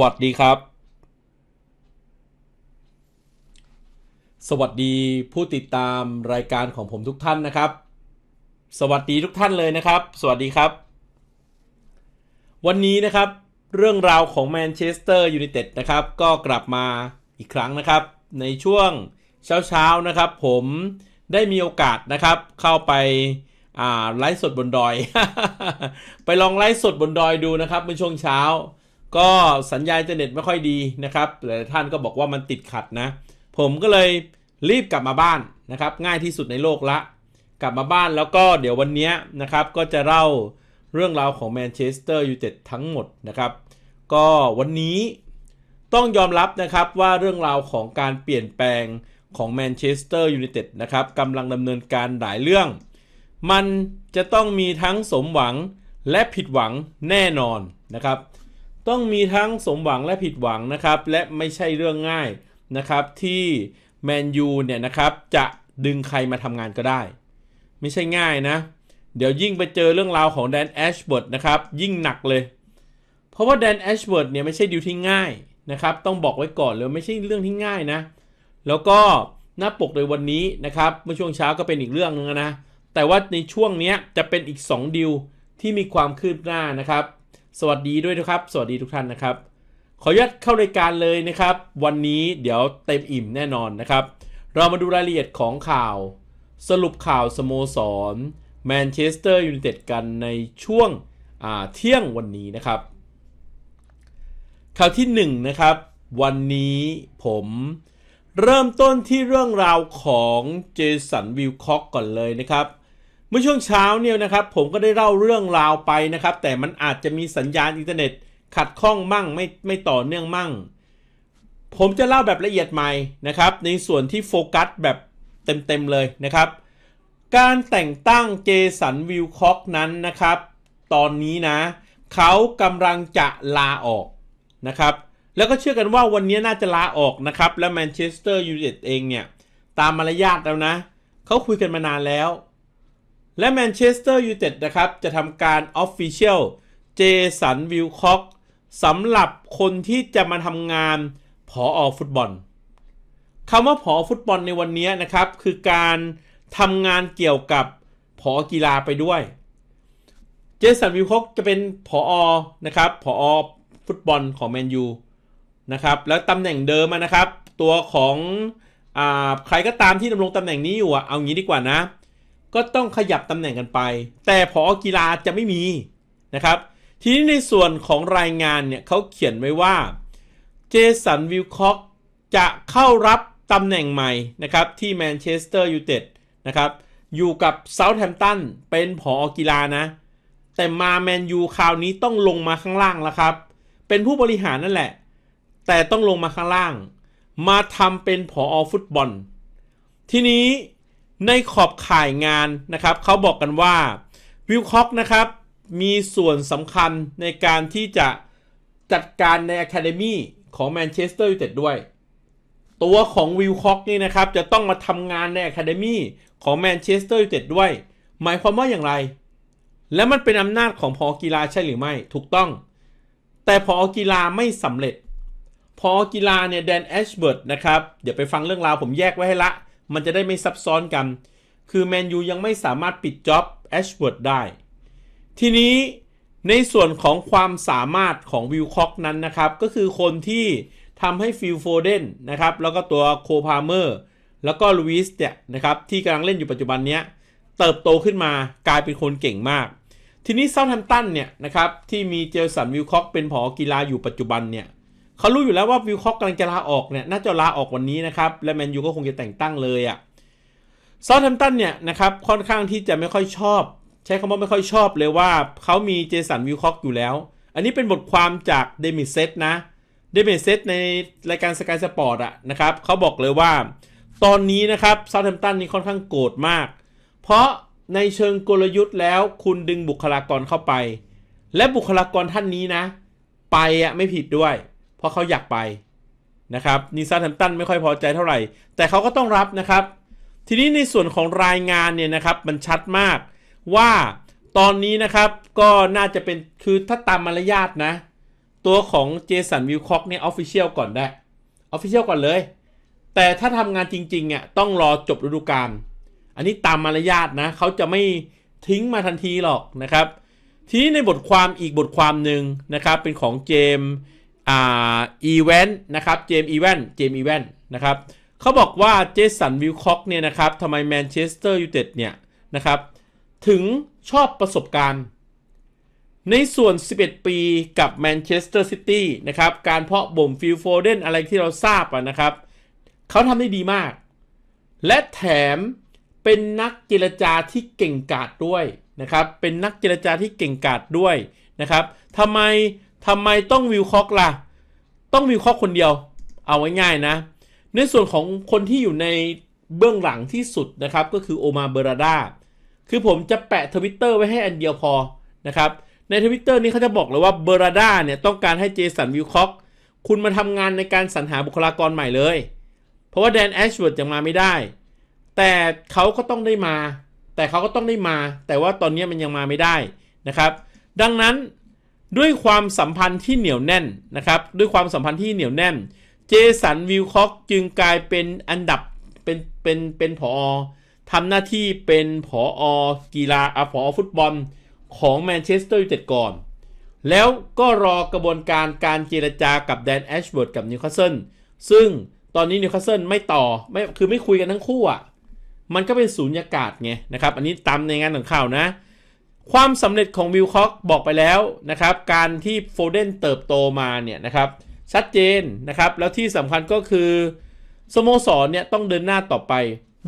วัสดีครับ สวัสดีผู้ติดตามรายการของผมทุกท่านนะครับ สวัสดีทุกท่านเลยนะครับ สวัสดีครับ วันนี้นะครับเรื่องราวของแมนเชสเตอร์ยูไนเต็ดนะครับก็กลับมาอีกครั้งนะครับ ในช่วงเช้าๆนะครับ ผมได้มีโอกาสนะครับ เข้าไปไลฟ์สดบนดอย ไปลองไลฟ์สดบนดอยดูนะครับเมื่อช่วงเช้า ก็สัญญาณอินเทอร์เน็ตไม่ค่อยดีนะครับหลายท่านก็บอกว่ามันติดขัดนะ ผมก็เลยรีบกลับมาบ้านนะครับ ง่ายที่สุดในโลกละ กลับมาบ้านแล้วก็เดี๋ยววันนี้นะครับก็จะเล่าเรื่องราวของแมนเชสเตอร์ยูไนเต็ดทั้งหมดนะครับ ก็วันนี้ต้องยอมรับนะครับว่าเรื่องราวของการเปลี่ยนแปลงของแมนเชสเตอร์ยูไนเต็ดนะครับกำลังดำเนินการหลายเรื่อง มันจะต้องมีทั้งสมหวังและผิดหวังแน่นอนนะครับ ต้องมีทั้งสมหวังและผิดหวังนะครับ และไม่ใช่เรื่องง่ายนะครับที่แมนยูเนี่ยนะครับจะดึงใครมาทำงานก็ได้ ไม่ใช่ง่ายนะ เดี๋ยวยิ่งไปเจอเรื่องราวของแดนแอชเบิร์ดนะครับ ยิ่งหนักเลย เพราะว่าแดนแอชเบิร์ดเนี่ยไม่ใช่ดิวที่ง่ายนะครับ ต้องบอกไว้ก่อนเลยไม่ใช่เรื่องที่ง่ายนะ แล้วก็หน้าปกในวันนี้นะครับเมื่อช่วงเช้าก็เป็นอีกเรื่องนึงนะ แต่ว่าในช่วงนี้จะเป็นอีก 2 ดิวที่มีความคืบหน้านะครับ สวัสดีด้วยนะครับ สวัสดีทุกท่านนะครับ ขออนุญาตเข้ารายการเลยนะครับ วันนี้เดี๋ยวเต็มอิ่มแน่นอนนะครับ เรามาดูรายละเอียดของข่าว สรุปข่าวสโมสรแมนเชสเตอร์ยูไนเต็ดกันในช่วงเที่ยงวันนี้นะครับ ข่าวที่1นนะครับ วันนี้ผมเริ่มต้นที่เรื่องราวของเจสันวิลคอกก่อนเลยนะครับ เมื่อช่วงเช้าเนี่ยนะครับผมก็ได้เล่าเรื่องราวไปนะครับ แต่มันอาจจะมีสัญญาณอินเทอร์เน็ต ขัดข้องมั่งไม่ไม่ต่อเนื่องมั่ง ผมจะเล่าแบบละเอียดใหม่นะครับ ในส่วนที่โฟกัสแบบเต็มๆเลยนะครับ การแต่งตั้งเจสันวิลคอกนั้นนะครับ ตอนนี้นะ เขากำลังจะลาออกนะครับแล้วก็เชื่อกันว่าวันนี้น่าจะลาออกนะครับ และแมนเชสเตอร์ยูไนเต็ดเองเนี่ย ตามมารยาทแล้วนะ เขาคุยกันมานานแล้ว และแมนเชสเตอร์ยูไนเต็ดนะครับ จะทำการออฟฟิเชียลเจสันวิลคอกสำหรับคนที่จะมาทำงานผออฟุตบอลคำว่าผอฟุตบอลในวันนี้นะครับ คือการทำงานเกี่ยวกับผอกีฬาไปด้วย เจสันวิลคอกจะเป็นผอนะครับผอฟุตบอลของแมนยูนะครับ แล้วตำแหน่งเดิมนะครับ ตัวของอใครก็ตามที่ดำรงตำแหน่งนี้อยู่อะเอางี้ดีกว่านะ ก็ต้องขยับตำแหน่งกันไป แต่ผอกีฬาจะไม่มีนะครับ ทีนี้ในส่วนของรายงานเนี่ยเขาเขียนไว้ว่าเจสันวิลคอกจะเข้ารับตำแหน่งใหม่นะครับที่แมนเชสเตอร์ยูไนเต็ดนะครับอยู่กับเซาท์แฮมป์ตันเป็นผอกีฬานะ แต่มาแมนยูคราวนี้ต้องลงมาข้างล่างแล้วครับ เป็นผู้บริหารนั่นแหละ แต่ต้องลงมาข้างล่าง มาทำเป็นผอฟุตบอล ทีนี้ ในขอบข่ายงานนะครับเขาบอกกันว่าวิลคอกนะครับมีส่วนสำคัญในการที่จะจัดการใน Academy ของแมนเชสเตอร์ยูไนเต็ดด้วย ตัวของวิลคอกนี่นะครับจะต้องมาทำงานใน Academy ของแมนเชสเตอร์ยูไนเต็ดด้วย หมายความว่าอย่างไร และมันเป็นอำนาจของพอกีฬาใช่หรือไม่ถูกต้อง แต่พอกีฬาไม่สำเร็จ พอกีฬาเนี่ยแดนแอชเบิร์ดนะครับ เดี๋ยวไปฟังเรื่องราวผมแยกไว้ให้ละ มันจะได้ไม่ซับซ้อนกัน คือแมนยูยังไม่สามารถปิดจ็อบแอชเบิร์ดได้ ทีนี้ในส่วนของความสามารถของวิลคอกนั้นนะครับ ก็คือคนที่ทำให้ฟิลโฟเดนนะครับ แล้วก็ตัวโคพาเมอร์แล้วก็ลูอิสเนี่ยนะครับ ที่กำลังเล่นอยู่ปัจจุบันนี้เติบโตขึ้นมากลายเป็นคนเก่งมาก ทีนี้เซาท์แฮมป์ตันเนี่ยนะครับ ที่มีเจลสันวิลคอกเป็นผอกีฬาอยู่ปัจจุบันเนี่ย เขารู้อยู่แล้วว่าวิลคอกกำลังจะลาออกเนี่ยน่าจะลาออกวันนี้นะครับ และแมนยูก็คงจะแต่งตั้งเลยอะ่ะซาท์แฮมตันเนี่ยนะครับค่อนข้างที่จะไม่ค่อยชอบ ใช้คำว่าไม่ค่อยชอบเลยว่าเขามีเจสันวิลคอกอยู่แล้ว อันนี้เป็นบทความจากเดมิเซตนะเดมิเซตในรายการสกายสปอร์ตอะนะครับเขาบอกเลยว่า ตอนนี้นะครับซาท์แฮมตันนี่ค่อนข้างโกรธมาก เพราะในเชิงกลยุทธ์แล้วคุณดึงบุคลากรเข้าไป และบุคลากรท่านนี้นะ ไปอะไม่ผิดด้วย เพราะเขาอยากไปนะครับนิซาแฮมตันไม่ค่อยพอใจเท่าไหร่ แต่เขาก็ต้องรับนะครับ ทีนี้ในส่วนของรายงานเนี่ยนะครับมันชัดมากว่าตอนนี้นะครับก็น่าจะเป็นคือถ้าตามมารยาทนะ ตัวของเจสันวิลคอกเนี่ยออฟฟิเชียลก่อนได้ออฟฟิเชียลก่อนเลย แต่ถ้าทำงานจริงๆอะต้องรอจบฤดูกาลอันนี้ตามมารยาทนะเขาจะไม่ทิ้งมาทันทีหรอกนะครับ ทีนี้ในบทความอีกบทความหนึ่งนะครับเป็นของเจม อ่าอีเวนต์นะครับเจมอีเวนต์เจมอีเวนต์นะครับเขาบอกว่าเจสันวิลคอกเนี่ยนะครับทำไมแมนเชสเตอร์ยูไนเต็ดเนี่ยนะครับถึงชอบประสบการณ์ ในส่วน 11 ปีกับแมนเชสเตอร์ซิตี้นะครับการเพาะบ่มฟิลโฟเดนอะไรที่เราทราบะนะครับเขาทำได้ดีมาก และแถมเป็นนักเจรจาที่เก่งกาจด้วยนะครับเป็นนักเจรจาที่เก่งกาจด้วยนะครับทำไม ทำไมต้องวิลคอกล่ะ ต้องวิลคอกคนเดียว เอาง่ายๆนะ ในส่วนของคนที่อยู่ในเบื้องหลังที่สุดนะครับ ก็คือโอมาเบราดาคือผมจะแปะทวิตเตอร์ไว้ให้อันเดียวพอนะครับ ในทวิตเตอร์นี้เขาจะบอกเลยว่าเบราดาเนี่ยต้องการให้เจสันวิลคอกคุณมาทำงานในการสรรหาบุคลากรใหม่เลย เพราะว่าแดนแอชเวิร์ดยังมาไม่ได้ แต่เขาก็ต้องได้มา แต่เขาก็ต้องได้มา แต่ว่าตอนนี้มันยังมาไม่ได้นะครับ ดังนั้น ด้วยความสัมพันธ์ที่เหนียวแน่นนะครับ ด้วยความสัมพันธ์ที่เหนียวแน่น เจสันวิลคอกจึงกลายเป็นอันดับเป็นเป็นเป็นผอทำหน้าที่เป็นผอกีฬาอะผอฟุตบอลของแมนเชสเตอร์ยูไนเต็ดก่อน แล้วก็รอกระบวนการการเจรจากับแดนแอชเวิร์ดกับนิวคาสเซิลซึ่งตอนนี้นิวคาสเซิลไม่ต่อไม่คือไม่คุยกันทั้งคู่อะมันก็เป็นศูนยากาศไงนะครับ อันนี้ตามในงานของข่าวนะ ความสำเร็จของวิลคอกบอกไปแล้วนะครับ การที่โฟเดนเติบโตมาเนี่ยนะครับ ชัดเจนนะครับ แล้วที่สำคัญก็คือสโมสรเนี่ยต้องเดินหน้าต่อไป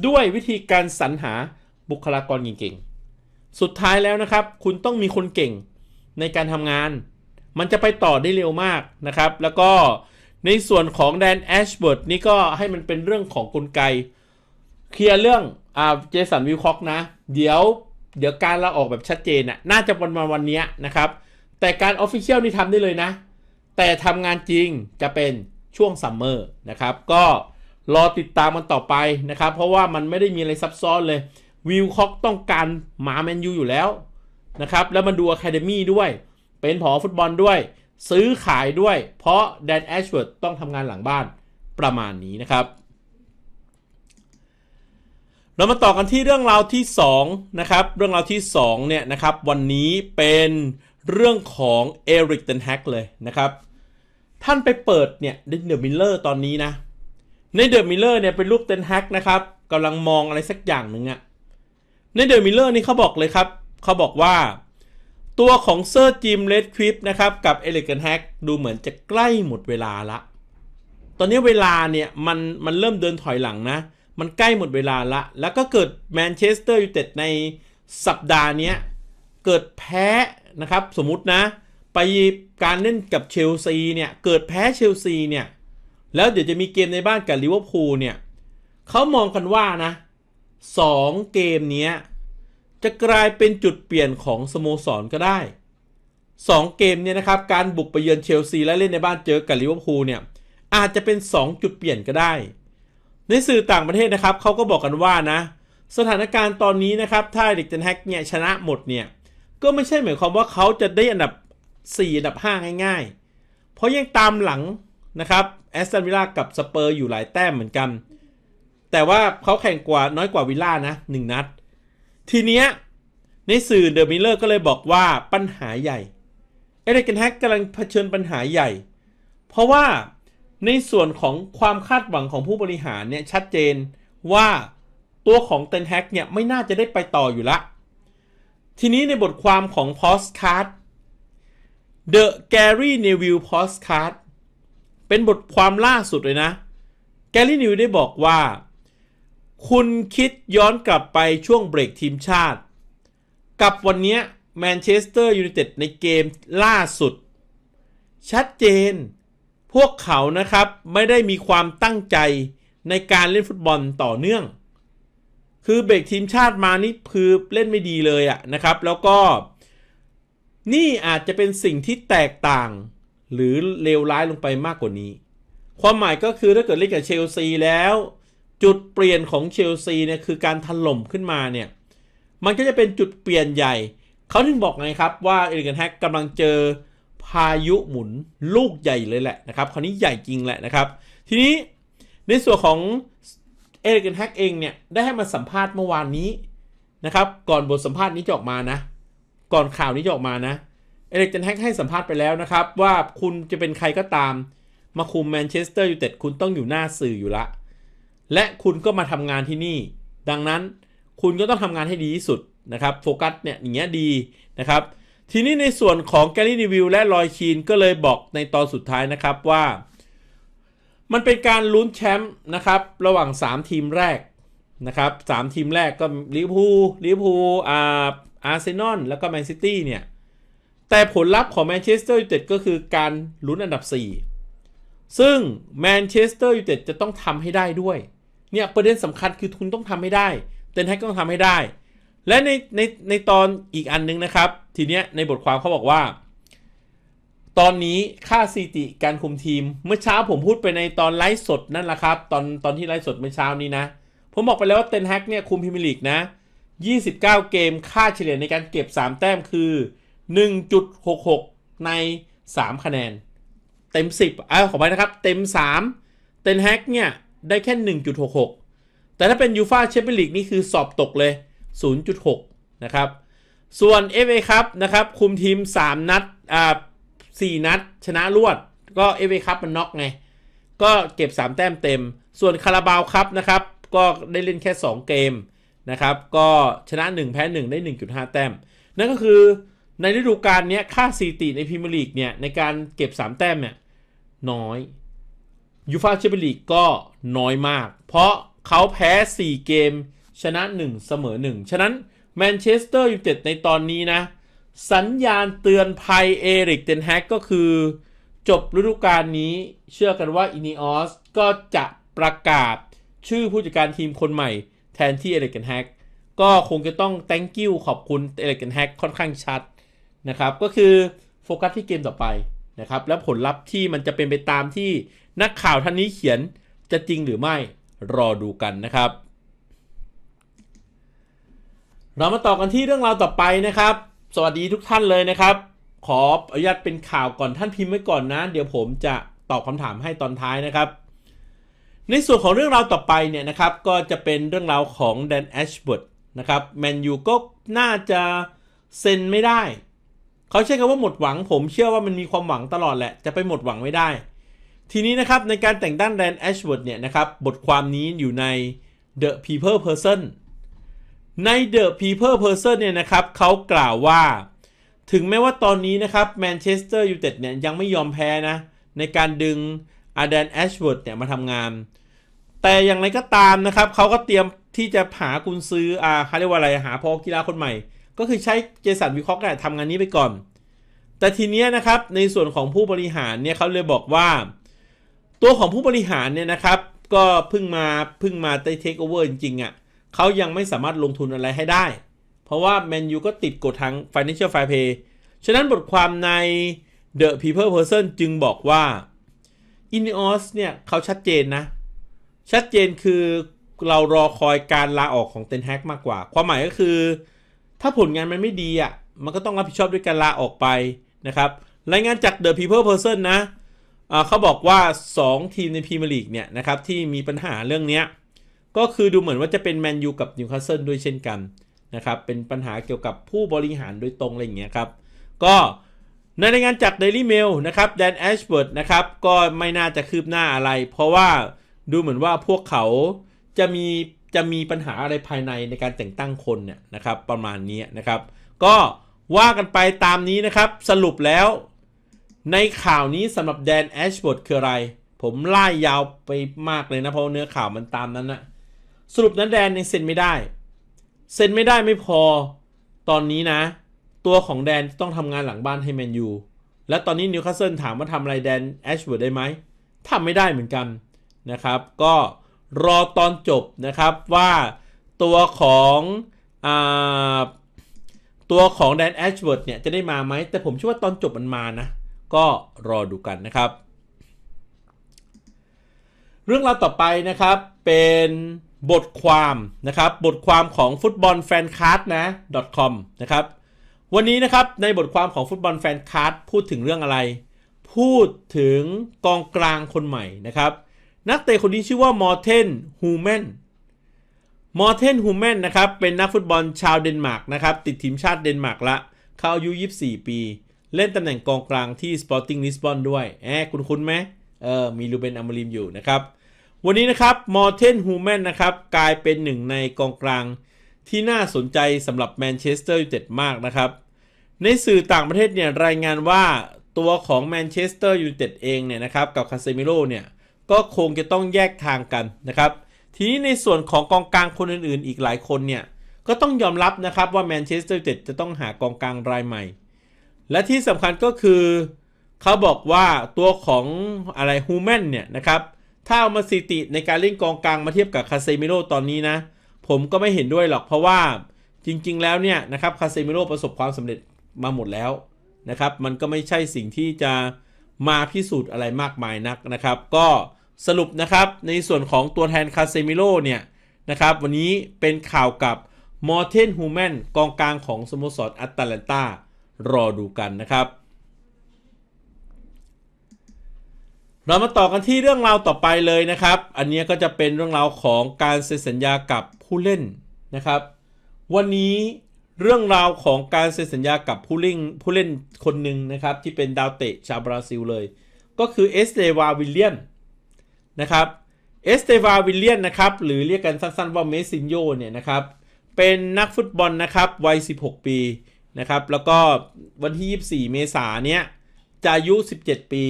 ด้วยวิธีการสรรหาบุคลากรเก่งๆ สุดท้ายแล้วนะครับ คุณต้องมีคนเก่งในการทำงาน มันจะไปต่อได้เร็วมากนะครับ แล้วก็ในส่วนของแดนแอชเบิร์ดนี่ก็ให้มันเป็นเรื่องของกลไก เคลียร์เรื่องอ่าเจสันวิลคอกนะ เดี๋ยว เดี๋ยวการเราออกแบบชัดเจนน่ะน่าจะวันวันวันนี้นะครับ แต่การออฟฟิเชียลนี่ทำได้เลยนะ แต่ทำงานจริงจะเป็นช่วงซัมเมอร์นะครับก็รอติดตามมันต่อไปนะครับ เพราะว่ามันไม่ได้มีอะไรซับซ้อนเลยวิลคอกต้องการหมาแมนยูอยู่แล้วนะครับแล้วมันดูอะคาเดมี่ด้วย เป็นผอฟุตบอลด้วย ซื้อขายด้วย เพราะแดนแอชเวิร์ดต้องทำงานหลังบ้านประมาณนี้นะครับ เรามาต่อกันที่เรื่องราวที่2นะครับเรื่องราวที่2เนี่ยนะครับวันนี้เป็นเรื่องของเอริกเทนแฮกเลยนะครับท่านไปเปิดเนี่ยในเดอะมิลเลอร์ตอนนี้นะในเดอะมิลเลอร์เนี่ยเป็นรูปเทนแฮกนะครับกำลังมองอะไรสักอย่างหนึ่งอะในเดอะมิลเลอร์นี่เขาบอกเลยครับเขาบอกว่า ตัวของเซอร์จิมเลดควิปนะครับกับเอริกเทนแฮกดูเหมือนจะใกล้หมดเวลาละ ตอนนี้เวลาเนี่ยมันมันเริ่มเดินถอยหลังนะ มันใกล้หมดเวลาละ แล้วก็เกิดแมนเชสเตอร์ยูไนเต็ดในสัปดาห์นี้เกิดแพ้นะครับ สมมุตินะ ไปการเล่นกับเชลซีเนี่ย เกิดแพ้เชลซีเนี่ย แล้วเดี๋ยวจะมีเกมในบ้านกับลิเวอร์พูลเนี่ยเขามองกันว่านะสองเกมนี้จะกลายเป็นจุดเปลี่ยนของสโมสรก็ได้สองเกมเนี่ยนะครับ การบุกไปเยือนเชลซีและเล่นในบ้านเจอกับลิเวอร์พูลเนี่ยอาจจะเป็น 2 จุดเปลี่ยนก็ได้ ในสื่อต่างประเทศนะครับเขาก็บอกกันว่านะ สถานการณ์ตอนนี้นะครับถ้าเด็กเจนแฮกเนี่ยชนะหมดเนี่ยก็ไม่ใช่หมายความว่าเขาจะได้อันดับ 4 อันดับ 5 ง่ายๆ เพราะยังตามหลังนะครับแอสตันวิลล่ากับสเปอร์อยู่หลายแต้มเหมือนกัน แต่ว่าเขาแข่งกว่าน้อยกว่าวิลล่านะ1นัด ทีเนี้ยในสื่อเดอะมิลเลอร์ก็เลยบอกว่าปัญหาใหญ่เอเดกันแฮกกำลังเผชิญปัญหาใหญ่ เพราะว่า ในส่วนของความคาดหวังของผู้บริหารเนี่ยชัดเจนว่าตัวของเทนแฮกเนี่ยไม่น่าจะได้ไปต่ออยู่ละ ทีนี้ในบทความของ Postcard The Gary Neville Postcard เป็นบทความล่าสุดเลยนะ Gary Neville ได้บอกว่า คุณคิดย้อนกลับไปช่วงเบรกทีมชาติ กับวันนี้แมนเชสเตอร์ยูไนเต็ดในเกมล่าสุด ชัดเจน พวกเขานะครับไม่ได้มีความตั้งใจในการเล่นฟุตบอลต่อเนื่อง คือเบรกทีมชาติมานี่คือเล่นไม่ดีเลยอะนะครับ แล้วก็นี่อาจจะเป็นสิ่งที่แตกต่าง หรือเลวร้ายลงไปมากกว่านี้ ความหมายก็คือถ้าเกิดเล่นกับเชลซีแล้ว จุดเปลี่ยนของเชลซีเนี่ยคือการถล่มขึ้นมาเนี่ยมันก็จะเป็นจุดเปลี่ยนใหญ่ เขาถึงบอกไงครับว่าเอริกันแฮกกำลังเจอ พายุหมุนลูกใหญ่เลยแหละนะครับคราวนี้ใหญ่จริงแหละนะครับ ทีนี้ในส่วนของเอริกันแฮกเองเนี่ยได้ให้มาสัมภาษณ์เมื่อวานนี้นะครับก่อนบทสัมภาษณ์นี้จะออกมานะ ก่อนข่าวนี้จะออกมานะเอริกันแฮกให้สัมภาษณ์ไปแล้วนะครับ ว่าคุณจะเป็นใครก็ตาม มาคุมแมนเชสเตอร์ยูไนเต็ดคุณต้องอยู่หน้าสื่ออยู่ละ และคุณก็มาทำงานที่นี่ ดังนั้นคุณก็ต้องทำงานให้ดีที่สุดนะครับโฟกัสเนี่ยอย่างเงี้ยดีนะครับ ทีนี้ในส่วนของแกลลี่นิวิลและลอยคีนก็เลยบอกในตอนสุดท้ายนะครับว่า มันเป็นการลุ้นแชมป์นะครับ ระหว่าง 3 ทีมแรกนะครับสามทีมแรกก็ลิเวอร์พูลลิเวอร์พูลอาร์อาร์เซนอลแล้วก็แมนซิตี้เนี่ย แต่ผลลัพธ์ของแมนเชสเตอร์ยูไนเต็ดก็คือการลุ้นอันดับ 4 ซึ่งแมนเชสเตอร์ยูไนเต็ดจะต้องทำให้ได้ด้วย เนี่ยประเด็นสำคัญคือคุณต้องทำให้ได้ เตนแฮกต้องทำให้ได้ และในในในตอนอีกอันนึงนะครับ ทีเนี้ยในบทความเขาบอกว่า ตอนนี้ค่าสถิติการคุมทีม เมื่อเช้าผมพูดไปในตอนไลฟ์สดนั่นแหละครับ ตอนตอนที่ไลฟ์สดเมื่อเช้านี้นะ ผมบอกไปแล้วว่าเตนแฮกเนี่ยคุมพรีเมียร์ลีกนะ 29 เกมค่าเฉลี่ยในการเก็บ 3 แต้มคือ 1.66 ใน 3 คะแนน เต็ม 10อ่าขอไปนะครับ เต็ม 3 เตนแฮกเนี่ยได้แค่ 1.66 แต่ถ้าเป็นยูฟาแชมเปี้ยนลีกนี่คือสอบตกเลย 0.6 นะครับ ส่วน FA ครับนะครับคุมทีม 3 นัดอ่า4นัด ชนะรวด ก็ FA ครับมันน็อกไง ก็เก็บ 3 แต้มเต็ม ส่วนคาราบาวครับนะครับ ก็ได้เล่นแค่ 2 เกมนะครับ ก็ชนะ 1 แพ้ 1 ได้ 1.5 แต้ม นั่นก็คือในฤดูกาลนี้ค่าสถิติในพรีเมียร์ลีกเนี่ยในการเก็บ 3 แต้มเนี่ยน้อยยูฟาแชมเปี้ยนลีกก็น้อยมาก เพราะเขาแพ้ 4 เกม ชนะ 1 เสมอ 1 ฉะนั้นแมนเชสเตอร์ยูไนเต็ดในตอนนี้นะ สัญญาณเตือนภัยเอริกเทนแฮกก็คือ จบฤดูกาลนี้ เชื่อกันว่าอินิออสก็จะประกาศชื่อผู้จัดการทีมคนใหม่ แทนที่เอริกเทนแฮกก็คงจะต้อง thank you ขอบคุณเอริกเทนแฮกค่อนข้างชัดนะครับ ก็คือโฟกัสที่เกมต่อไปนะครับ แล้วผลลัพธ์ที่มันจะเป็นไปตามที่นักข่าวท่านนี้เขียนจะจริงหรือไม่รอดูกันนะครับ เรามาต่อกันที่เรื่องราวต่อไปนะครับ สวัสดีทุกท่านเลยนะครับ ขออนุญาตเป็นข่าวก่อนท่านพิมพ์ไว้ก่อนนะ เดี๋ยวผมจะตอบคำถามให้ตอนท้ายนะครับ ในส่วนของเรื่องราวต่อไปเนี่ยนะครับ ก็จะเป็นเรื่องราวของแดนแอชบิร์ดนะครับแมนยูก็น่าจะเซ็นไม่ได้ เขาใช้คำว่าหมดหวัง ผมเชื่อว่ามันมีความหวังตลอดแหละ จะไปหมดหวังไม่ได้ ทีนี้นะครับในการแต่งตั้งแดนแอชเวิร์ดเนี่ยนะครับบทความนี้อยู่ใน The People Person ใน The People Person เนี่ยนะครับเขากล่าวว่า ถึงแม้ว่าตอนนี้นะครับแมนเชสเตอร์ยูไนเต็ดเนี่ยยังไม่ยอมแพ้นะ ในการดึงอาแดนแอชเวิร์ดเนี่ยมาทำงาน แต่อย่างไรก็ตามนะครับเขาก็เตรียมที่จะหากุนซื้ออ่าเขาเรียกว่าอะไรหาพอกีฬาคนใหม่ ก็คือใช้เจสันวิเคราะห์กันทำงานนี้ไปก่อน แต่ทีเนี้ยนะครับในส่วนของผู้บริหารเนี่ยเขาเลยบอกว่า ตัวของผู้บริหารเนี่ยนะครับ ก็เพิ่งมาเพิ่งมาได้เทคโอเวอร์จริงๆอะ่ะ เขายังไม่สามารถลงทุนอะไรให้ได้ เพราะว่าแมนยูก็ติดกฎทาง Financial Fair Play ฉะนั้นบทความใน The People Person จึงบอกว่า Ineos เนี่ยเขาชัดเจนนะ ชัดเจนคือเรารอคอยการลาออกของเทนแฮกมากกว่า ความหมายก็คือ ถ้าผลงานมันไม่ดีอะมันก็ต้องรับผิดชอบด้วยการลาออกไปนะครับ รายงานจาก The People Person นะอ่าเขาบอกว่า 2 ทีมในพรีเมียร์ลีกเนี่ยนะครับที่มีปัญหาเรื่องเนี้ย ก็คือดูเหมือนว่าจะเป็นแมนยูกับนิวคาสเซิลด้วยเช่นกันนะครับ เป็นปัญหาเกี่ยวกับผู้บริหารโดยตรงอะไรอย่างเงี้ยครับ ก็ในรายงานจาก Daily Mail นะครับแดนแอชเบิร์ดนะครับก็ไม่น่าจะคืบหน้าอะไร เพราะว่าดูเหมือนว่าพวกเขาจะมีจะมีปัญหาอะไรภายในในการแต่งตั้งคนเนี่ยนะครับประมาณนี้นะครับ ก็ว่ากันไปตามนี้นะครับ สรุปแล้ว ในข่าวนี้สำหรับแดนแอชเบิร์ดคืออะไร ผมไล่ยาวไปมากเลยนะ เพราะเนื้อข่าวมันตามนั้นนะ สรุปนั้นแดนยังเซ็นไม่ได้ เซ็นไม่ได้ไม่พอ ตอนนี้นะ ตัวของแดนต้องทำงานหลังบ้านให้แมนยู และตอนนี้นิวคาสเซิลถามว่าทำอะไรแดนแอชเวิร์ดได้ไหมทำไม่ได้เหมือนกันนะครับ ก็รอตอนจบนะครับว่าตัวของอตัวของแดนแอชเวิร์ดเนี่ยจะได้มาไหม แต่ผมเชื่อว่าตอนจบมันมานะ ก็รอดูกันนะครับ เรื่องราวต่อไปนะครับเป็น บทความนะครับ บทความของฟุตบอลแฟนคาร์ดนะ .com นะครับ วันนี้นะครับในบทความของฟุตบอลแฟนคาร์ดพูดถึงเรื่องอะไร พูดถึงกองกลางคนใหม่นะครับ นักเตะคนนี้ชื่อว่ามอร์เทนฮูแมนมอร์เทนฮูแมนนะครับ เป็นนักฟุตบอลชาวเดนมาร์กนะครับ ติดทีมชาติเดนมาร์กละเขาอายุ 24 ปี เล่นตำแหน่งกองกลางที่ Sporting Lisbon ด้วยแอบคุณคุ้นไหมเออมีลูเบนอัมริมอยู่นะครับ วันนี้นะครับมอร์เทนฮูแมนนะครับกลายเป็นหนึ่งในกองกลางที่น่าสนใจสำหรับแมนเชสเตอร์ยูไนเต็ดมากนะครับ ในสื่อต่างประเทศเนี่ยรายงานว่าตัวของแมนเชสเตอร์ยูไนเต็ดเองเนี่ยนะครับกับคาเซมิโร่เนี่ยก็คงจะต้องแยกทางกันนะครับ ทีนี้ในส่วนของกองกลางคนอื่นๆ อีกหลายคนเนี่ยก็ต้องยอมรับนะครับว่าแมนเชสเตอร์ยูไนเต็ดจะต้องหากองกลางรายใหม่ และที่สำคัญก็คือเขาบอกว่าตัวของอะไรฮูแมนเนี่ยนะครับ ถ้าเอามาสถิติในการเล่นกองกลางมาเทียบกับคาเซมิโร่ตอนนี้นะ ผมก็ไม่เห็นด้วยหรอกเพราะว่าจริง ๆ แล้วเนี่ยนะครับคาเซมิโร่ประสบความสำเร็จมาหมดแล้วนะครับ มันก็ไม่ใช่สิ่งที่จะมาพิสูจน์อะไรมากมายนักนะครับ ก็สรุปนะครับในส่วนของตัวแทนคาเซมิโร่เนี่ยนะครับวันนี้เป็นข่าวกับมอร์เทนฮูแมนกองกลางของสโมสรแอตแลนตารอดูกันนะครับ เรามาต่อกันที่เรื่องราวต่อไปเลยนะครับ อันนี้ก็จะเป็นเรื่องราวของการเซ็นสัญญากับผู้เล่นนะครับ วันนี้เรื่องราวของการเซ็นสัญญากับผู้เล่นผู้เล่นคนหนึ่งนะครับ ที่เป็นดาวเตะชาวบราซิลเลย ก็คือเอสเตวาวิลเลียนนะครับเอสเตวาวิลเลียนนะครับหรือเรียกกันสั้นๆว่าเมซินโยเนี่ยนะครับเป็นนักฟุตบอลนะครับวัย 16 ปีนะครับแล้วก็วันที่ 24 เมษายนเนี้ยจะอายุ 17 ปี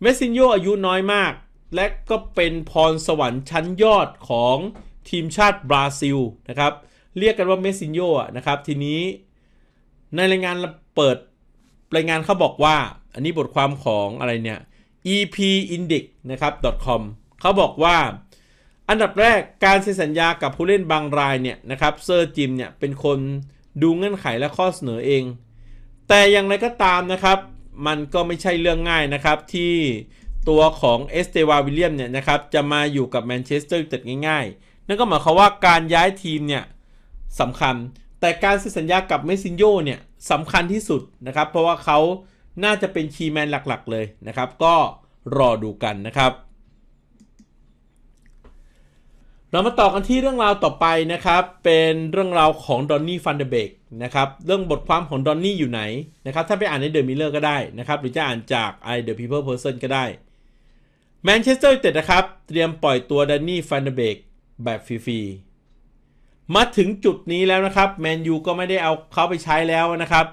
เมสซินโยอายุน้อยมาก และก็เป็นพรสวรรค์ชั้นยอดของทีมชาติบราซิลนะครับ เรียกกันว่าเมสซินโยนะครับ ทีนี้ในรายงานเปิดรายงานเขาบอกว่า อันนี้บทความของอะไรเนี่ย epindex นะครับ .com เขาบอกว่าอันดับแรกการเซ็นสัญญากับผู้เล่นบางรายเนี่ยนะครับเซอร์จิมเนี่ยเป็นคนดูเงื่อนไขและข้อเสนอเอง แต่อย่างไรก็ตามนะครับ มันก็ไม่ใช่เรื่องง่ายนะครับที่ตัวของเอสเตวาวิลเลียมเนี่ยนะครับจะมาอยู่กับแมนเชสเตอร์ยูไนเต็ดง่ายๆ นั่นก็หมายความว่าการย้ายทีมเนี่ยสำคัญ แต่การเซ็นสัญญากับเมสซินโยเนี่ยสำคัญที่สุดนะครับ เพราะว่าเขาน่าจะเป็นคีย์แมนหลักๆเลยนะครับ ก็รอดูกันนะครับ เรามาต่อกันที่เรื่องราวต่อไปนะครับ เป็นเรื่องราวของดอนนี่ฟันเดเบกนะครับเรื่องบทความของดอนนี่อยู่ไหนนะครับถ้าไปอ่านในเดอะมิลเลอร์ก็ได้นะครับหรือจะอ่านจาก I The People Person ก็ได้แมนเชสเตอร์ยูไนเต็ดนะครับ เตรียมปล่อยตัวดอนนี่ฟันเดเบกแบบฟรีๆมาถึงจุดนี้แล้วนะครับแมนยูก็ไม่ได้เอาเขาไปใช้แล้วนะครับ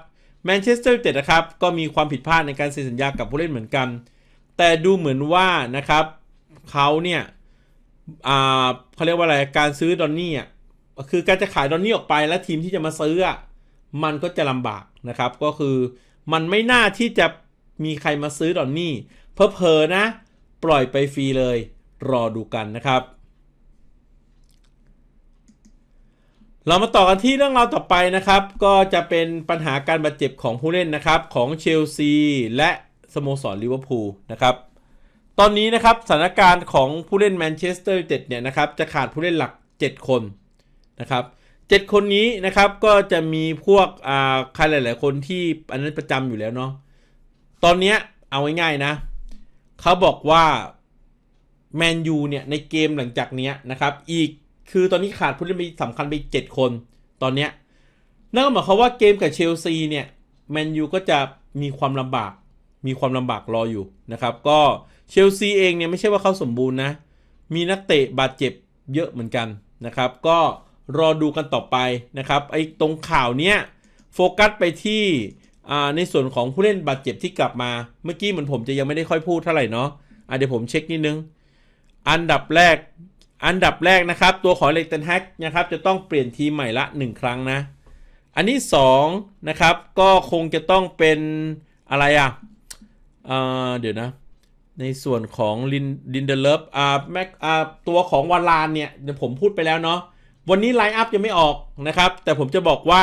แมนเชสเตอร์ยูไนเต็ดนะครับก็มีความผิดพลาดในการเซ็นสัญญากับผู้เล่นเหมือนกัน แต่ดูเหมือนว่านะครับเขาเนี่ย อ่าเขาเรียกว่าอะไรการซื้อดอนนี่อะคือการจะขายดอนนี่ออกไปแล้วทีมที่จะมาซื้ออะมันก็จะลำบากนะครับ ก็คือมันไม่น่าที่จะมีใครมาซื้อดอนนี่เพอๆนะ ปล่อยไปฟรีเลย รอดูกันนะครับ เรามาต่อกันที่เรื่องราวต่อไปนะครับ ก็จะเป็นปัญหาการบาดเจ็บของผู้เล่นนะครับ ของเชลซีและสโมสรลิเวอร์พูลนะครับ ตอนนี้นะครับสถานการณ์ของผู้เล่นแมนเชสเตอร์ยูไนเต็ดเนี่ยนะครับจะขาดผู้เล่นหลัก 7 คนนะครับ7คนนี้นะครับก็จะมีพวกอ่าใครหลาย ๆ คนที่อันนั้นประจำอยู่แล้วเนาะตอนเนี้ยเอาง่ายๆนะเขาบอกว่าแมนยูเนี่ยในเกมหลังจากเนี้ยนะครับอีกคือตอนนี้ขาดผู้เล่นไปสำคัญไป7คนตอนเนี้ยนั่นก็หมายความว่าเกมกับเชลซีเนี่ยแมนยูก็จะมีความลำบากมีความลำบากรออยู่นะครับ ก็ เชลซีเองเนี่ยไม่ใช่ว่าเขาสมบูรณ์นะ มีนักเตะบาดเจ็บเยอะเหมือนกันนะครับ ก็รอดูกันต่อไปนะครับไอ้ตรงข่าวเนี้ยโฟกัสไปที่ในส่วนของผู้เล่นบาดเจ็บที่กลับมา เมื่อกี้เหมือนผมจะยังไม่ได้ค่อยพูดเท่าไหร่เนาะะเดี๋ยวผมเช็คนิดนึง อันดับแรก อันดับแรกนะครับ ตัวของเล็กเทนแฮกนะครับจะต้องเปลี่ยนทีมใหม่ละ 1 ครั้งนะ อันที่2นะครับก็คงจะต้องเป็นอะไรอะเเดี๋ยวนะ ในส่วนของลินดินเดเลฟอ่าแม็กอ่าตัวของวาลานเนี่ยเดี๋ยวผมพูดไปแล้วเนาะวันนี้ไลน์อัพยังไม่ออกนะครับ แต่ผมจะบอกว่า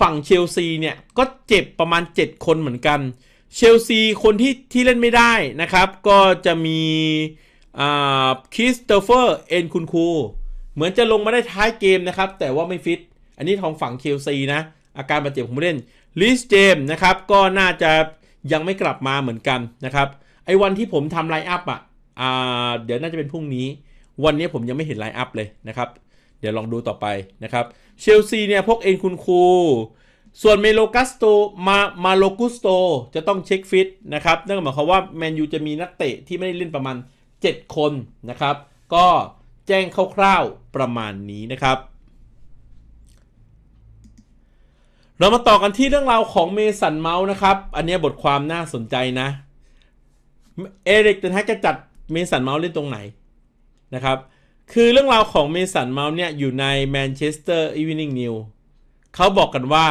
ฝั่งเชลซีเนี่ยก็เจ็บประมาณ 7 คนเหมือนกัน เชลซีคนที่ที่เล่นไม่ได้นะครับ ก็จะมีคริสโตเฟอร์เอ็นคุณคูเหมือนจะลงมาได้ท้ายเกมนะครับ แต่ว่าไม่ฟิต อันนี้ของฝั่งเชลซีนะ อาการบาดเจ็บของผู้เล่นลิสเจมนะครับ ก็น่าจะยังไม่กลับมาเหมือนกันนะครับ ไอ้วันที่ผมทำไลน์อัพอะอ่าเดี๋ยวน่าจะเป็นพรุ่งนี้ วันนี้ผมยังไม่เห็นไลน์อัพเลยนะครับ เดี๋ยวลองดูต่อไปนะครับเชลซีเนี่ยพวกเอ็นคุณครูส่วนเมโลกัสโตมามาโลกุสโตจะต้องเช็คฟิตนะครับนั่นหมายความว่าแมนยูจะมีนักเตะที่ไม่ได้เล่นประมาณ 7 คนนะครับ ก็แจ้งคร่าวๆประมาณนี้นะครับ เรามาต่อกันที่เรื่องราวของเมสันเมาส์นะครับ อันนี้บทความน่าสนใจนะ เอริกเทนแฮกจะจัดเมสันเมาส์เล่นตรงไหนนะครับ คือเรื่องราวของเมสันเมาส์เนี่ยอยู่ในแมนเชสเตอร์อีวินิงนิวเขาบอกกันว่า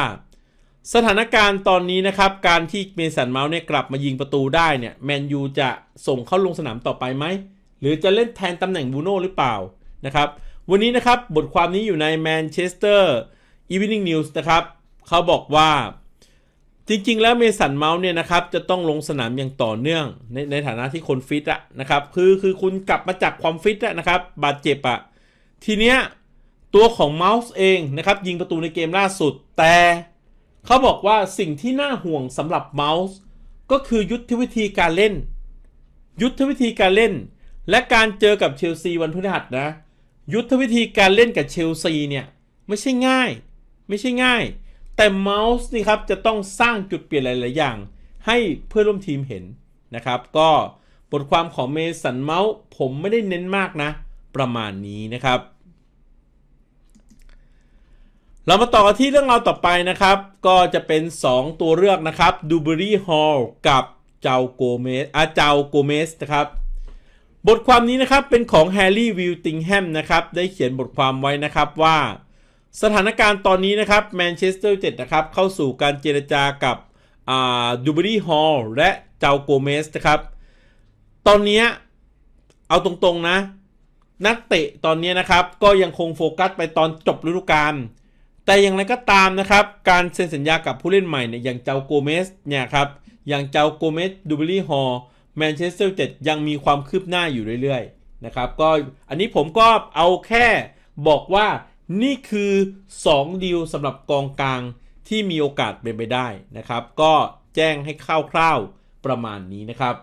สถานการณ์ตอนนี้นะครับ การที่เมสันเมาส์เนี่ยกลับมายิงประตูได้เนี่ยแมนยูจะส่งเข้าลงสนามต่อไปไหม หรือจะเล่นแทนตำแหน่งบูโน่หรือเปล่านะครับ วันนี้นะครับบทความนี้อยู่ในแมนเชสเตอร์อีวินิงนิวส์นะครับเขาบอกว่า จริงๆ แล้วเมสันเมาส์เนี่ยนะครับจะต้องลงสนามอย่างต่อเนื่องในในฐานะที่คนฟิตอะนะครับคือคือคุณกลับมาจากความฟิตอะนะครับบาดเจ็บอะทีเนี้ยตัวของเมาส์เองนะครับยิงประตูในเกมล่าสุด แต่เขาบอกว่าสิ่งที่น่าห่วงสำหรับเมาส์ก็คือยุทธวิธีการเล่น ยุทธวิธีการเล่น และการเจอกับเชลซีวันพฤหัสนะ ยุทธวิธีการเล่นกับเชลซีเนี่ยไม่ใช่ง่าย ไม่ใช่ง่าย แต่เมาส์นี่ครับจะต้องสร้างจุดเปลี่ยนหลาย ๆ อย่าง ให้เพื่อนร่วมทีมเห็นนะครับ ก็บทความของเมสันเมาส์ผมไม่ได้เน้นมากนะ ประมาณนี้นะครับ เรามาต่อกันที่เรื่องราวต่อไปนะครับ ก็จะเป็น 2 ตัวเลือกนะครับดูเบอรี่ฮอลกับเจ้าโกเมสอาเจ้าโกเมสนะครับบทความนี้นะครับเป็นของแฮร์รี่วิลติงแฮมนะครับได้เขียนบทความไว้นะครับว่า สถานการณ์ตอนนี้นะครับแมนเชสเตอร์ยูไนเต็ดนะครับเข้าสู่การเจรจากับดูเบอรี่ฮอลและเจ้าโกเมสนะครับ ตอนนี้เอาตรงๆนะ นักเตะตอนนี้นะครับก็ยังคงโฟกัสไปตอนจบฤดูกาลแต่อย่างไรก็ตามนะครับ การเซ็นสัญญากับผู้เล่นใหม่เนี่ยอย่างเจ้าโกเมสเนี่ยครับอย่างเจ้าโกเมสดูเบอรี่ฮอลแมนเชสเตอร์ยูไนเต็ดยังมีความคืบหน้าอยู่เรื่อยๆนะครับก็อันนี้ผมก็เอาแค่บอกว่า นี่คือ 2 ดีลสำหรับกองกลางที่มีโอกาสเป็นไปได้นะครับ ก็แจ้งให้คร่าวๆประมาณนี้นะครับ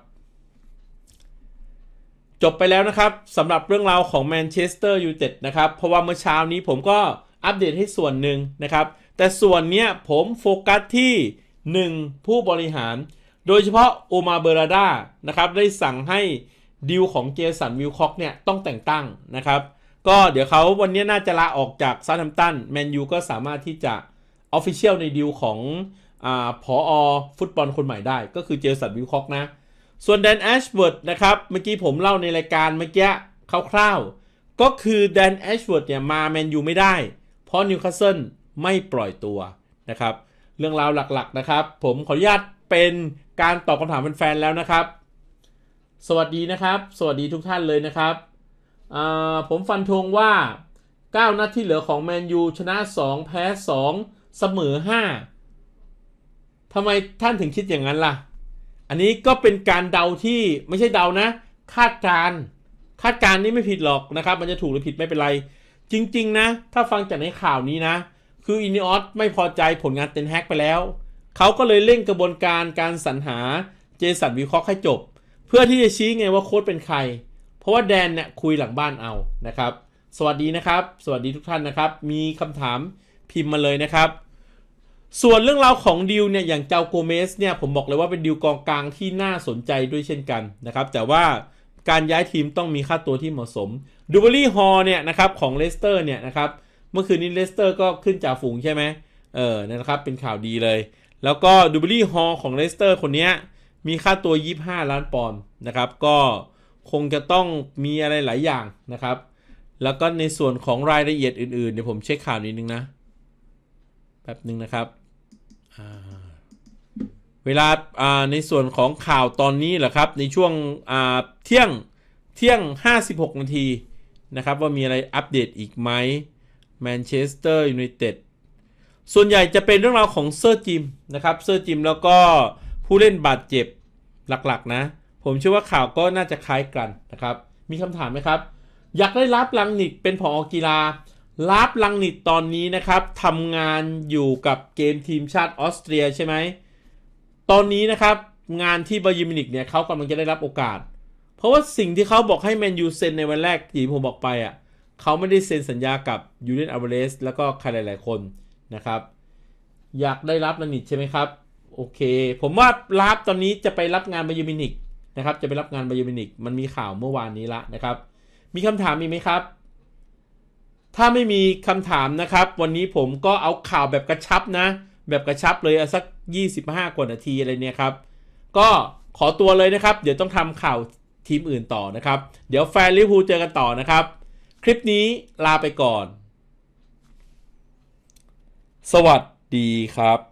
จบไปแล้วนะครับสำหรับเรื่องราวของแมนเชสเตอร์ยูไนเต็ดนะครับ เพราะว่าเมื่อเช้านี้ผมก็อัปเดตให้ส่วนหนึ่งนะครับ แต่ส่วนเนี้ยผมโฟกัสที่ 1 ผู้บริหาร โดยเฉพาะโอมาเบราดานะครับ ได้สั่งให้ดีลของเจสันวิลคอกเนี่ยต้องแต่งตั้งนะครับ ก็เดี๋ยวเขาวันนี้น่าจะลาออกจากซาทัมตันแมนยูก็สามารถที่จะออฟฟิเชียลในดีลของอผอฟุตบอลคนใหม่ได้ ก็คือเจสันวิลคอกนะ ส่วนแดนแอชเวิร์ดนะครับ เมื่อกี้ผมเล่าในรายการเมื่อกี้คร่าวๆ ก็คือแดนแอชเวิร์ดเนี่ยมาแมนยูไม่ได้ เพราะนิวคาสเซิลไม่ปล่อยตัวนะครับ เรื่องราวหลักๆนะครับ ผมขออนุญาตเป็นการตอบคำถามแฟนๆแล้วนะครับ สวัสดีนะครับ สวัสดีทุกท่านเลยนะครับ ผมฟันธงว่า 9 นัดที่เหลือของแมนยูชนะ 2 แพ้ 2 เสมอ 5ทำไมท่านถึงคิดอย่างนั้นล่ะ อันนี้ก็เป็นการเดาที่ไม่ใช่เดานะ คาดการณ์คาดการณ์นี่ไม่ผิดหรอกนะครับ มันจะถูกหรือผิดไม่เป็นไร จริง ๆ นะ ถ้าฟังจากในข่าวนี้นะ คืออินิออสไม่พอใจผลงานเตนแฮกไปแล้ว เขาก็เลยเร่งกระบวนการการสรรหาเจสันวิเคราะห์ให้จบ เพื่อที่จะชี้ไงว่าโค้ดเป็นใคร เพราะว่าแดนเนี่ยคุยหลังบ้านเอานะครับ สวัสดีนะครับ สวัสดีทุกท่านนะครับ มีคำถามพิมพ์มาเลยนะครับ ส่วนเรื่องราวของดิวเนี่ยอย่างเจ้าโกเมสเนี่ยผมบอกเลยว่าเป็นดิวกองกลางที่น่าสนใจด้วยเช่นกันนะครับ แต่ว่าการย้ายทีมต้องมีค่าตัวที่เหมาะสมดูเบอรี่ฮอเนี่ยนะครับของเลสเตอร์เนี่ยนะครับเมื่อคืนนี้เลสเตอร์ก็ขึ้นจ่าฝูงใช่ไหมเออนะครับเป็นข่าวดีเลย แล้วก็ดูเบอรี่ฮอของเลสเตอร์คนนี้มีค่าตัว 25 ล้านปอนด์นะครับก็ คงจะต้องมีอะไรหลายอย่างนะครับ แล้วก็ในส่วนของรายละเอียดอื่นๆ เดี๋ยวผมเช็คข่าวนิดนึงนะ แป๊บหนึ่งนะครับ เวลาาในส่วนของข่าวตอนนี้เหรอครับ ในช่วงเที่ยงเที่ยง 56 นาทีนะครับ ว่ามีอะไรอัปเดตอีกไหมแมนเชสเตอร์ยูไนเต็ดส่วนใหญ่จะเป็นเรื่องราวของเซอร์จิมนะครับ เซอร์จิมแล้วก็ผู้เล่นบาดเจ็บหลักๆนะ ผมเชื่อว่าข่าวก็น่าจะคล้ายกันนะครับ มีคำถามไหมครับ อยากได้รับลังนิกเป็นผอกีฬาลาฟลังนิตตอนนี้นะครับทำงานอยู่กับเกมทีมชาติออสเตรียใช่ไหม ตอนนี้นะครับงานที่บายิมินิกเนี่ยเขากำลังจะได้รับโอกาส เพราะว่าสิ่งที่เขาบอกให้แมนยูเซ็นในวันแรกที่ผมบอกไปอะเขาไม่ได้เซ็นสัญญากับยูเลียนอัลเวเรสแล้วก็ใครหลาย ๆ คนนะครับ อยากได้รับลังนิตใช่ไหมครับ โอเค ผมว่าลาฟตอนนี้จะไปรับงานบายิมินิก นะครับ จะไปรับงานบายิมินิกมันมีข่าวเมื่อวานนี้ละนะครับ มีคำถามมีไหมครับ ถ้าไม่มีคำถามนะครับ วันนี้ผมก็เอาข่าวแบบกระชับนะ แบบกระชับเลยเอาสัก 25 กว่านาทีอะไรเนี่ยครับ ก็ขอตัวเลยนะครับ เดี๋ยวต้องทำข่าวทีมอื่นต่อนะครับ เดี๋ยวแฟนลิเวอร์พูลเจอกันต่อนะครับ คลิปนี้ลาไปก่อน สวัสดีครับ